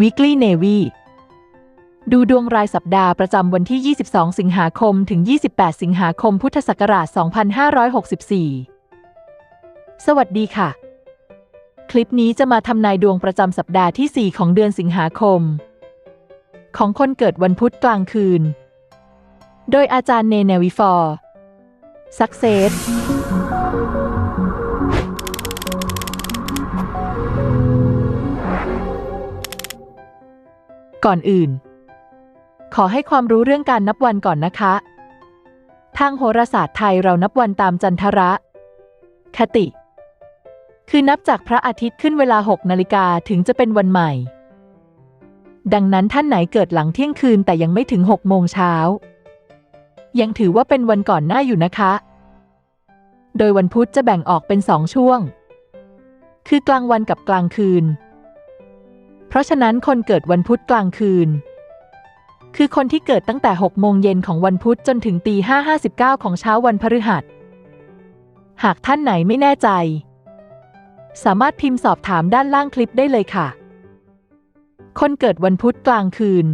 Weekly Navy ดูดวงรายสัปดาห์ประจำวันที่ 22 สิงหาคม ถึง 28 สิงหาคม พุทธศักราช 2564 สวัสดีค่ะ คลิปนี้จะมาทำนายดวงประจำสัปดาห์ที่ 4 ของเดือนสิงหาคม ของคนเกิดวันพุธกลางคืน โดยอาจารย์เนเนวิฟอร์ Success ก่ ก่อนอื่น ขอให้ความรู้เรื่องการนับวันก่อนนะคะ ทางโหราศาสตร์ไทยเรานับวันตามจันทระ คติ คือนับจากพระอาทิตย์ขึ้นเวลา 6 นาฬิกาถึงจะเป็นวันใหม่ ดังนั้นท่านไหนเกิดหลังเที่ยงคืนแต่ยังไม่ถึง 6 โมงเช้า ยังถือว่าเป็นวันก่อนหน้าอยู่นะคะ โดยวันพุธจะแบ่งออกเป็นสองช่วง คือกลางวันกับกลางคืน ราะฉะนั้นคนเกิดวันพุธกลางคืน คือคนที่เกิดตั้งแต่ 6 โมงเย็นของวันพุธจนถึงตี5 59 ของเช้าวันพฤหัส หากท่านไหนไม่แน่ใจ สามารถพิมพ์สอบถามด้านล่างคลิปได้เลยค่ะ คนเกิดวันพุธกลางคืน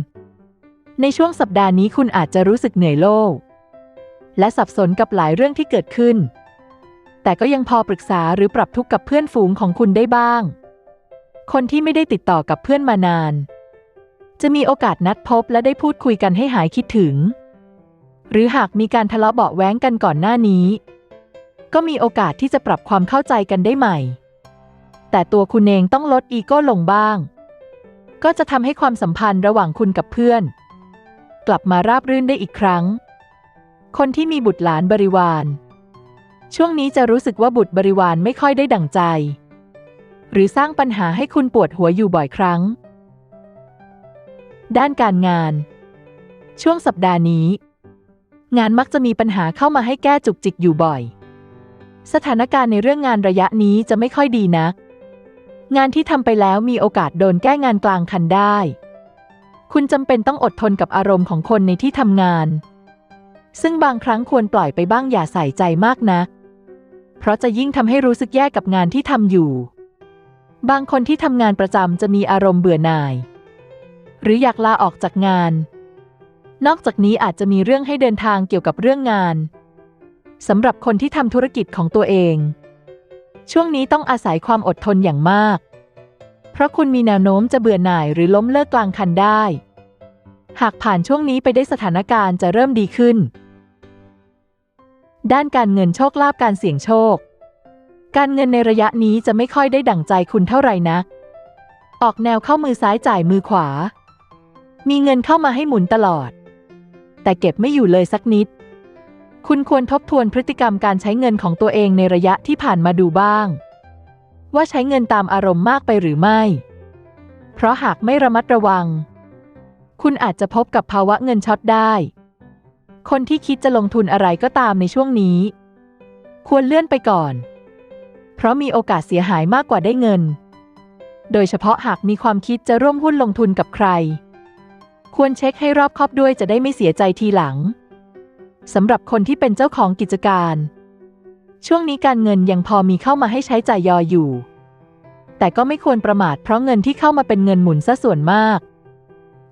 ในช่วงสัปดาห์นี้คุณอาจจะรู้สึกเหนื่อยโล่และสับสนกับหลายเรื่องที่เกิดขึ้น แต่ก็ยังพอปรึกษาหรือปรับทุกข์กับเพื่อนฝูงของคุณได้บ้าง คนที่ไม่ได้ติดต่อกับเพื่อนมานาน จะมีโอกาสนัดพบและได้พูดคุยกันให้หายคิดถึง หรือหากมีการทะเลาะเบาะแว้งกันก่อนหน้านี้ ก็มีโอกาสที่จะปรับความเข้าใจกันได้ใหม่ แต่ตัวคุณเองต้องลดอีโก้ลงบ้าง ก็จะทำให้ความสัมพันธ์ระหว่างคุณกับเพื่อน กลับมาราบรื่นได้อีกครั้ง คนที่มีบุตรหลานบริวาร ช่วงนี้จะรู้สึกว่าบุตรบริวารไม่ค่อยได้ดั่งใจ หรือสร้างปัญหาให้คุณปวดหัวอยู่บ่อยครั้ง ด้านการงาน ช่วงสัปดาห์นี้ งานมักจะมีปัญหาเข้ามาให้แก้จุกจิกอยู่บ่อย สถานการณ์ในเรื่องงานระยะนี้จะไม่ค่อยดีนัก งานที่ทำไปแล้วมีโอกาสโดนแก้งานกลางคันได้ คุณจำเป็นต้องอดทนกับอารมณ์ของคนในที่ทำงาน ซึ่งบางครั้งควรปล่อยไปบ้างอย่าใส่ใจมากนักเพราะจะยิ่งทำให้รู้สึกแย่กับงานที่ทำอยู่ บางคนที่ทำงานประจำจะมีอารมณ์เบื่อหน่าย หรืออยากลาออกจากงาน นอกจากนี้อาจจะมีเรื่องให้เดินทางเกี่ยวกับเรื่องงานสำหรับคนที่ทำธุรกิจของตัวเอง ช่วงนี้ต้องอาศัยความอดทนอย่างมาก เพราะคุณมีแนวโน้มจะเบื่อหน่ายหรือล้มเลิกกลางคันได้ หากผ่านช่วงนี้ไปได้สถานการณ์จะเริ่มดีขึ้น ด้านการเงินโชคลาภการเสี่ยงโชค การเงินในระยะนี้จะไม่ค่อยได้ดั่งใจคุณเท่าไหร่นัก ออกแนวเข้ามือซ้ายจ่ายมือขวา มีเงินเข้ามาให้หมุนตลอด แต่เก็บไม่อยู่เลยสักนิด คุณควรทบทวนพฤติกรรมการใช้เงินของตัวเองในระยะที่ผ่านมาดูบ้าง ว่าใช้เงินตามอารมณ์มากไปหรือไม่ เพราะหากไม่ระมัดระวัง คุณอาจจะพบกับภาวะเงินช็อตได้ คนที่คิดจะลงทุนอะไรก็ตามในช่วงนี้ ควรเลื่อนไปก่อน เพราะมีโอกาสเสียหายมากกว่าได้เงิน โดยเฉพาะหากมีความคิดจะร่วมหุ้นลงทุนกับใคร ควรเช็คให้รอบคอบด้วยจะได้ไม่เสียใจทีหลังสำหรับคนที่เป็นเจ้าของกิจการ ช่วงนี้การเงินยังพอมีเข้ามาให้ใช้จ่ายยออยู่ แต่ก็ไม่ควรประมาทเพราะเงินที่เข้ามาเป็นเงินหมุนซะส่วนมาก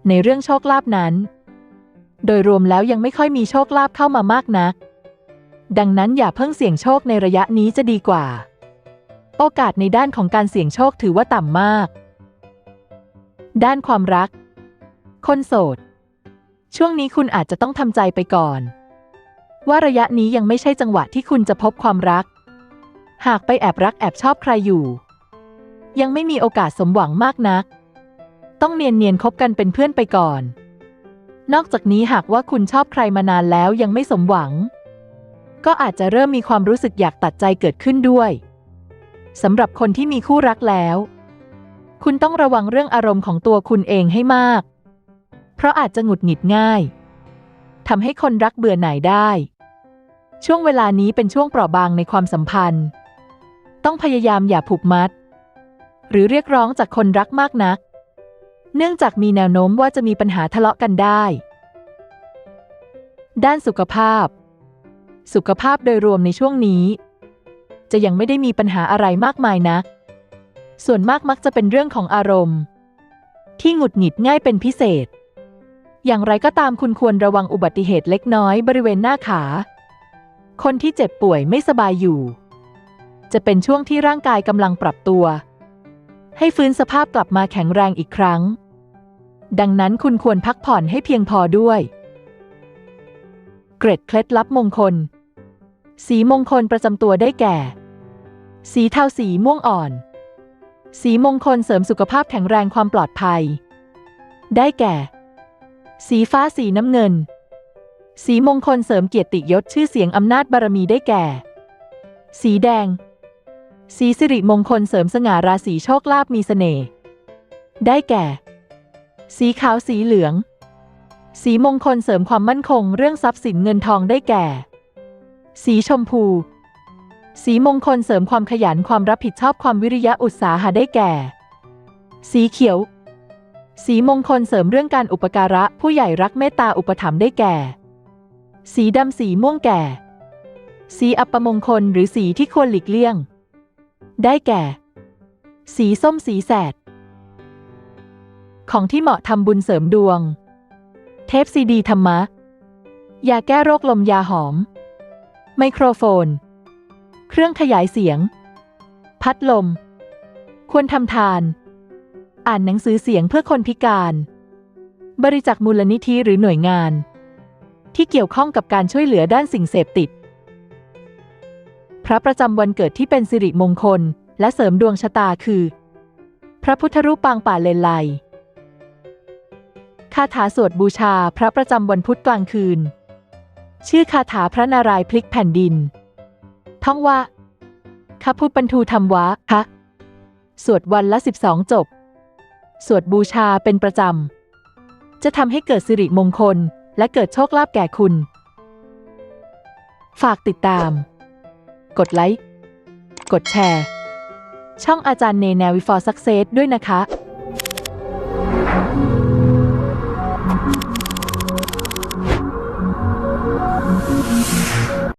ในเรื่องโชคลาภนั้น โดยรวมแล้วยังไม่ค่อยมีโชคลาภเข้ามามากนัก ดังนั้นอย่าเพิ่งเสี่ยงโชคในระยะนี้จะดีกว่า โอกาสในด้านของการเสี่ยงโชคถือว่าต่ำมาก ด้านความรัก คนโสด ช่วงนี้คุณอาจจะต้องทำใจไปก่อน ว่าระยะนี้ยังไม่ใช่จังหวะที่คุณจะพบความรัก หากไปแอบรักแอบชอบใครอยู่ ยังไม่มีโอกาสสมหวังมากนัก ต้องเนียนเนียนคบกันเป็นเพื่อนไปก่อน นอกจากนี้หากว่าคุณชอบใครมานานแล้วยังไม่สมหวัง ก็อาจจะเริ่มมีความรู้สึกอยากตัดใจเกิดขึ้นด้วย สำหรับคนที่มีคู่รักแล้ว คุณต้องระวังเรื่องอารมณ์ของตัวคุณเองให้มาก เพราะอาจจะหงุดหงิดง่ายทำให้คนรักเบื่อหน่ายได้ ช่วงเวลานี้เป็นช่วงเปราะบางในความสัมพันธ์ ต้องพยายามอย่าผูกมัด หรือเรียกร้องจากคนรักมากนัก เนื่องจากมีแนวโน้มว่าจะมีปัญหาทะเลาะกันได้ ด้านสุขภาพ สุขภาพโดยรวมในช่วงนี้ จะยังไม่ได้มีปัญหาอะไรมากมายนักส่วนมากมักจะเป็นเรื่องของอารมณ์ ที่หงุดหงิดง่ายเป็นพิเศษ อย่างไรก็ตามคุณควรระวังอุบัติเหตุเล็กน้อยบริเวณหน้าขา คนที่เจ็บป่วยไม่สบายอยู่ จะเป็นช่วงที่ร่างกายกำลังปรับตัว ให้ฟื้นสภาพกลับมาแข็งแรงอีกครั้ง ดังนั้นคุณควรพักผ่อนให้เพียงพอด้วย เกร็ดเคล็ดลับมงคล สีมงคลประจำตัวได้แก่ สีเทาสีม่วงอ่อน สีมงคลเสริมสุขภาพแข็งแรงความปลอดภัย ได้แก่ สีฟ้าสีน้ำเงิน สีมงคลเสริมเกียรติยศชื่อเสียงอำนาจบารมีได้แก่ สีแดง สีสิริมงคลเสริมสง่าราศีโชคลาภมีเสน่ห์ได้แก่ สีขาวสีเหลือง สีมงคลเสริมความมั่นคงเรื่องทรัพย์สินเงินทองได้แก่ สีชมพู สีมงคลเสริมความขยันความรับผิดชอบความวิริยะอุตสาหะได้แก่ สีเขียว สีมงคลเสริมเรื่องการอุปการะผู้ใหญ่รักเมตตาอุปถัมภ์ได้แก่ สีดำสีม่วงแก่ สีอัปมงคลหรือสีที่ควรหลีกเลี่ยง ได้แก่ สีส้มสีแสด ของที่เหมาะทำบุญเสริมดวง เทปซีดีธรรมะยาแก้โรคลมยาหอม ไมโครโฟน เครื่องขยายเสียง พัดลม ควรทำทาน อ่านหนังสือเสียงเพื่อคนพิการ บริจาคมูลนิธิหรือหน่วยงาน ที่เกี่ยวข้องกับการช่วยเหลือด้านสิ่งเสพติด พระประจำวันเกิดที่เป็นสิริมงคล และเสริมดวงชะตาคือ พระพุทธรูปปางป่าเลนไลคาถาสวดบูชาพระประจำวันพุธกลางคืน ชื่อคาถาพระนารายณ์พลิกแผ่นดิน ท่องว่าข้าพุทธบรรทูธรรมวะคะสวดวันละ 12 จบ สวดบูชาเป็นประจำ จะทำให้เกิดสิริมงคลและเกิดโชคลาภแก่คุณ ฝากติดตาม กดไลค์ กดแชร์ ช่องอาจารย์เนแนวิฟอร์ซักเซสด้วยนะคะ